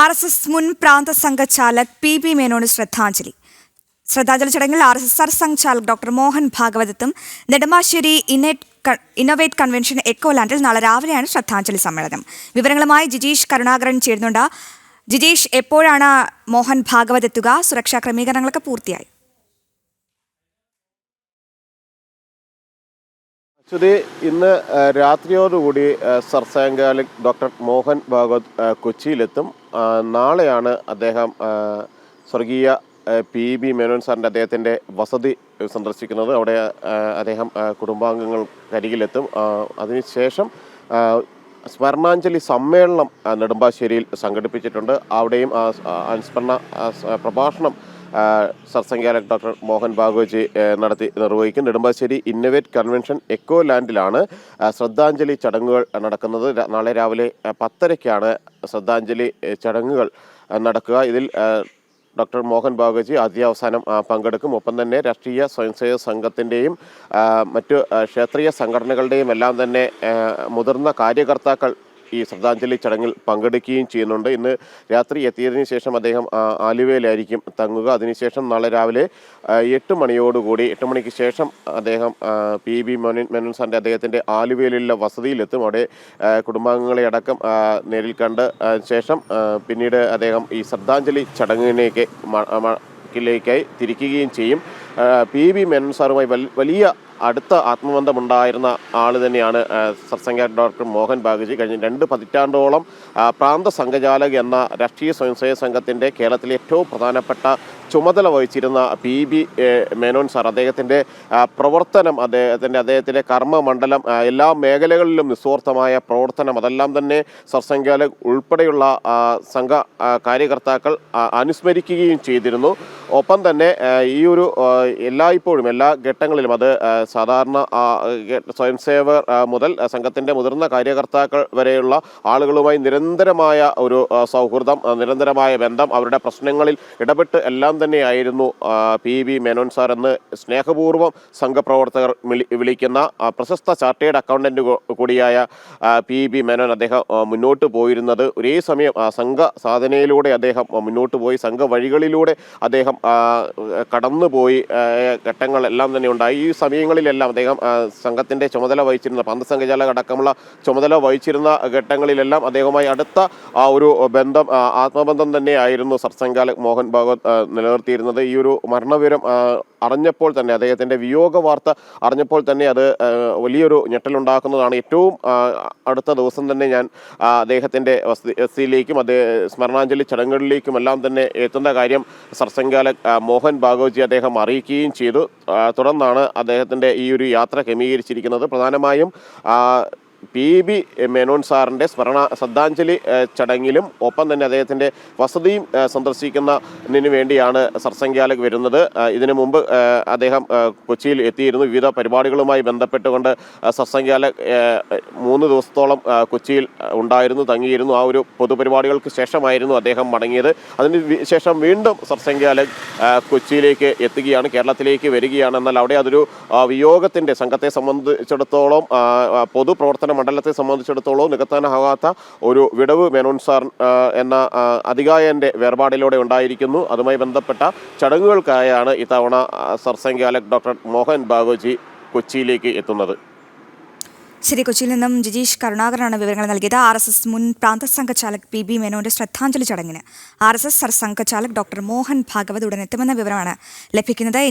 R S S മുൻ പ്രാന്ത സംഘചാലക് P B മേനോന് ശ്രദ്ധാഞ്ജലി. ശ്രദ്ധാഞ്ജലി ചടങ്ങിൽ ആർ എസ് എസ് ആർ സംഘചാലക് ഡോക്ടർ മോഹൻ ഭാഗവതത്തും നെടുമ്പാശ്ശേരി ഇന്നോവേറ്റ് കൺവെൻഷൻ എക്കോലാൻഡിൽ നാളെ രാവിലെയാണ് ശ്രദ്ധാഞ്ജലി സമ്മേളനം. വിവരങ്ങളുമായി ജിജീഷ് കരുണാകരൻ ചേരുന്നുണ്ട്. ജിജീഷ് എപ്പോഴാണ് മോഹൻ ഭാഗവതെത്തുക? സുരക്ഷാ ക്രമീകരണങ്ങളൊക്കെ പൂർത്തിയായി. അച്യുതി ഇന്ന് രാത്രിയോടുകൂടി സർസാങ്കാലി ഡോക്ടർ മോഹൻ ഭാഗവത് കൊച്ചിയിലെത്തും. നാളെയാണ് അദ്ദേഹം സ്വർഗീയ പി ബി മേനോൻ സാറിന്റെ അദ്ദേഹത്തിന്റെ വസതി സന്ദർശിക്കുന്നത്. അവിടെ അദ്ദേഹം കുടുംബാംഗങ്ങൾ കുടുംബാംഗങ്ങൾക്കരികിലെത്തും അതിനുശേഷം സ്മരണാഞ്ജലി സമ്മേളനം നെടുമ്പാശ്ശേരിയിൽ സംഘടിപ്പിച്ചിട്ടുണ്ട്. അവിടെയും അനുസ്മരണ പ്രഭാഷണം സർസംഘാലക് ഡോക്ടർ മോഹൻ ഭാഗവജി നടത്തി നിർവഹിക്കും. നെടുമ്പാശ്ശേരി ഇന്നവേറ്റ് കൺവെൻഷൻ എക്കോ ലാൻഡിലാണ് ശ്രദ്ധാഞ്ജലി ചടങ്ങുകൾ നടക്കുന്നത്. നാളെ രാവിലെ പത്തരയ്ക്കാണ് ശ്രദ്ധാഞ്ജലി ചടങ്ങുകൾ നടക്കുക. ഇതിൽ ഡോക്ടർ മോഹൻ ഭാഗവജി ആദ്യാവസാനം പങ്കെടുക്കും. ഒപ്പം തന്നെ രാഷ്ട്രീയ സ്വയംസേവക സംഘത്തിന്റെയും മറ്റു ക്ഷേത്രീയ സംഘടനകളുടെയും എല്ലാം തന്നെ മുതിർന്ന കാര്യകർത്താക്കൾ ഈ ശ്രദ്ധാഞ്ജലി ചടങ്ങിൽ പങ്കെടുക്കുകയും ചെയ്യുന്നുണ്ട്. ഇന്ന് രാത്രി എത്തിയതിനു ശേഷം അദ്ദേഹം ആലുവയിലായിരിക്കും തങ്ങുക. അതിനുശേഷം നാളെ രാവിലെ എട്ട് മണിയോടുകൂടി എട്ട് മണിക്ക് ശേഷം അദ്ദേഹം പി. ബി മോനൻ മേനോൻ സാറിന്റെ അദ്ദേഹത്തിന്റെ ആലുവയിലുള്ള വസതിയിലെത്തും. അവിടെ കുടുംബാംഗങ്ങളെ അടക്കം നേരിൽ കണ്ട് ശേഷം പിന്നീട് അദ്ദേഹം ഈ ശ്രദ്ധാഞ്ജലി മ- ിലേക്കായി തിരിക്കുകയും ചെയ്യും. പി. ബി മേനോൻ സാറുമായി വലിയ അടുത്ത ആത്മബന്ധമുണ്ടായിരുന്ന ആൾ തന്നെയാണ് സർസംഘ ഡോക്ടർ മോഹൻ ബാഗുജി. കഴിഞ്ഞ രണ്ട് പതിറ്റാണ്ടോളം പ്രാന്ത സംഘചാലക് എന്ന രാഷ്ട്രീയ സ്വയംസേവ സംഘത്തിന്റെ കേരളത്തിലെ ഏറ്റവും പ്രധാനപ്പെട്ട ചുമതല വഹിച്ചിരുന്ന പി ബി മേനോൻ സാർ അദ്ദേഹത്തിന്റെ പ്രവർത്തനം അദ്ദേഹത്തിന്റെ അദ്ദേഹത്തിന്റെ കർമ്മമണ്ഡലം എല്ലാ മേഖലകളിലും നിസ്വാർത്ഥമായ പ്രവർത്തനം അതെല്ലാം തന്നെ സർസംഘാലക് ഉൾപ്പെടെയുള്ള സംഘ കാര്യകർത്താക്കൾ അനുസ്മരിക്കുകയും ചെയ്തിരുന്നു. ഒപ്പം തന്നെ ഈ ഒരു എല്ലാ എല്ലായ്പ്പോഴും എല്ലാ ഘട്ടങ്ങളിലും അത് സാധാരണ സ്വയംസേവർ മുതൽ സംഘത്തിന്റെ മുതിർന്ന കാര്യകർത്താക്കൾ വരെയുള്ള ആളുകളുമായി നിരന്തരമായ ഒരു സൗഹൃദം നിരന്തരമായ ബന്ധം അവരുടെ പ്രശ്നങ്ങളിൽ ഇടപെട്ട് എല്ലാം തന്നെയായിരുന്നു പി. വി. മേനോൻ സാർ എന്ന് സ്നേഹപൂർവം സംഘപ്രവർത്തകർ വിളിക്കുന്ന പ്രശസ്ത ചാർട്ടേഡ് അക്കൗണ്ടന്റ് കൂടിയായ പി. ബി മേനോൻ അദ്ദേഹം മുന്നോട്ട് പോയിരുന്നത് ഒരേ സമയം സംഘ സാധനയിലൂടെ അദ്ദേഹം മുന്നോട്ട് പോയി സംഘ വഴികളിലൂടെ അദ്ദേഹം കടന്നുപോയി ഘട്ടങ്ങളെല്ലാം തന്നെ ഉണ്ടായി. ഈ സമയങ്ങളിലെല്ലാം അദ്ദേഹം സംഘത്തിന്റെ ചുമതല വഹിച്ചിരുന്ന പന്തസംഘചാലക അടക്കമുള്ള ചുമതല വഹിച്ചിരുന്ന ഘട്ടങ്ങളിലെല്ലാം അദ്ദേഹവുമായി അടുത്ത ആ ഒരു ബന്ധം ആത്മബന്ധം തന്നെയായിരുന്നു സർസംഘാലക് മോഹൻ ഭാഗവത് നിലനിർത്തിയിരുന്നത്. ഈ ഒരു മരണവിവരം അറിഞ്ഞപ്പോൾ തന്നെ അദ്ദേഹത്തിന്റെ വിയോഗ വാർത്ത അറിഞ്ഞപ്പോൾ തന്നെ അത് വലിയൊരു ഞെട്ടലുണ്ടാക്കുന്നതാണ്. ഏറ്റവും അടുത്ത ദിവസം തന്നെ ഞാൻ അദ്ദേഹത്തിന്റെ വസതി വസതിയിലേക്കും അദ്ദേഹം സ്മരണാഞ്ജലി ചടങ്ങുകളിലേക്കും എല്ലാം തന്നെ എത്തുന്ന കാര്യം സർസംഘാലക് ആ, മോഹൻ ഭാഗവജി അദ്ദേഹം അറിയിക്കുകയും ചെയ്തു. തുടർന്നാണ് അദ്ദേഹത്തിന്റെ ഈ ഒരു യാത്ര ക്രമീകരിച്ചിരിക്കുന്നത്. പ്രധാനമായും പി ബി മേനോൻ സാറിന്റെ സ്മരണ ശ്രദ്ധാഞ്ജലി ചടങ്ങിലും ഒപ്പം തന്നെ അദ്ദേഹത്തിന്റെ വസതിയും സന്ദർശിക്കുന്നതിന് വേണ്ടിയാണ് സർസംഖ്യാലക് വരുന്നത്. ഇതിനു മുമ്പ് അദ്ദേഹം കൊച്ചിയിൽ എത്തിയിരുന്നു. വിവിധ പരിപാടികളുമായി ബന്ധപ്പെട്ടുകൊണ്ട് സർസംഖ്യാലക് മൂന്ന് ദിവസത്തോളം കൊച്ചിയിൽ ഉണ്ടായിരുന്നു തങ്ങിയിരുന്നു. ആ ഒരു പൊതുപരിപാടികൾക്ക് ശേഷമായിരുന്നു അദ്ദേഹം മടങ്ങിയത്. അതിന് ശേഷം വീണ്ടും സർസംഖ്യാലക് കൊച്ചിയിലേക്ക് എത്തുകയാണ് കേരളത്തിലേക്ക് വരികയാണ്. എന്നാൽ അവിടെ അതൊരു വിയോഗത്തിന്റെ സംഘത്തെ സംബന്ധിച്ചിടത്തോളം ആ, ആ, പൊതുപ്രവർത്തന മണ്ഡലത്തെ സംബന്ധിച്ചിടത്തോളം നികത്താനാകാത്ത ഒരു വിടവ് മേനോൻ സാർ എന്ന അധികായന്റെ വേർപാടിലൂടെ ഉണ്ടായിരിക്കുന്നു. അതുമായി ബന്ധപ്പെട്ട ചടങ്ങുകൾക്കായാണ് ഇത്തവണ സർസംഘാലക് ഡോക്ടർ മോഹൻ ബാബുജി കൊച്ചിയിലേക്ക് എത്തുന്നത്. ശരി കൊച്ചിയിൽ നിന്നും ജിജീഷ് കരുണാകരനാണ് വിവരങ്ങൾ നൽകിയത്. ആർ എസ് എസ് മുൻ പ്രാന്ത സംഘചാലക് പി ബി മേനോന്റെ ശ്രദ്ധാഞ്ജലി ചടങ്ങിന് R S S Sarsanghchalak doctor Mohan Bhagwat ഉടൻ എത്തുമെന്ന വിവരമാണ് ലഭിക്കുന്നത്.